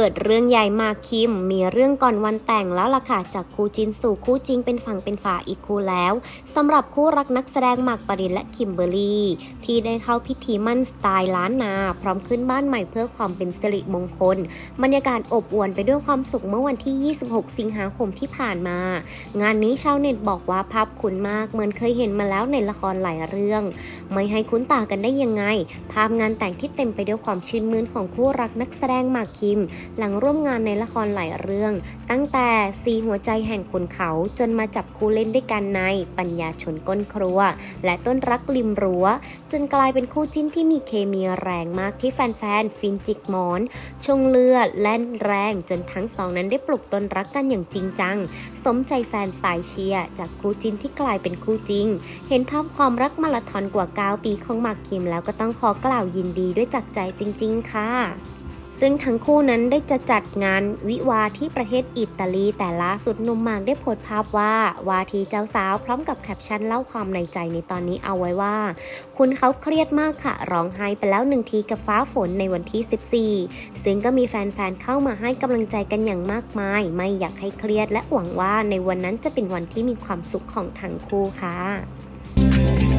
เกิดเรื่องใหญ่มากคิม มีเรื่องก่อนวันแต่งแล้วล่ะค่ะจากคู่จินสู่คู่จริงเป็นฝั่งเป็นฝาอีกคู่แล้วสำหรับคู่รักนักแสดงหมากปรินและคิมเบอร์รี่ ที่ได้เข้าพิธีมั่นสไตล์ล้านนา พร้อมขึ้นบ้านใหม่เพื่อความเป็นสิริมงคล บรรยากาศอบอวลไปด้วยความสุขเมื่อวันที่ 26 สิงหาคมที่ผ่านมา งานนี้ชาวเน็ตบอกว่าภาพคุ้นมากเหมือนเคยเห็นมาแล้วในละครหลายเรื่อง ไม่ให้คุ้นตากันได้ยังไง ภาพงานแต่งที่เต็มไปด้วยความชื่นมื่นของคู่รักนักแสดงหมากคิมหลังร่วมงานในละครหลายเรื่อง ตั้งแต่สีหัวใจแห่งขุนเขาจนมาจับคู่เล่นด้วยกันในปัญญาชนก้นครัว และต้นรักริมรั้ว จนกลายเป็นคู่จิ้นที่มีเคมีแรงมากที่แฟนๆฟินจิกหมอน ชงเลือดแล่นแรงจนทั้งสองนั้นได้ปลุกต้นรักกันอย่างจริงจัง สมใจแฟนสายเชียร์จากคู่จิ้นที่กลายเป็นคู่จริง เห็นภาพความรักมาราธอนกว่า 9 ปีของหมากคิมแล้วก็ต้องขอกล่าวยินดีด้วยจากใจจริง ๆ ค่ะ ซึ่งทั้งคู่นั้นได้จะจัดงานวิวาที่ประเทศอิตาลี แต่ล่าสุดหนุ่มหมากได้โพสต์ภาพว่า วาทีเจ้าสาวพร้อมกับแคปชั่นเล่าความในใจในตอนนี้เอาไว้ว่า คุณเขาเครียดมากค่ะ ร้องไห้ไปแล้วหนึ่งทีกับฟ้าฝนในวันที่ 14 ซึ่งก็มีแฟนๆ เข้ามาให้กำลังใจกันอย่างมากมาย ไม่อยากให้เครียดและหวังว่าในวันนั้นจะเป็นวันที่มีความสุขของทั้งคู่ค่ะ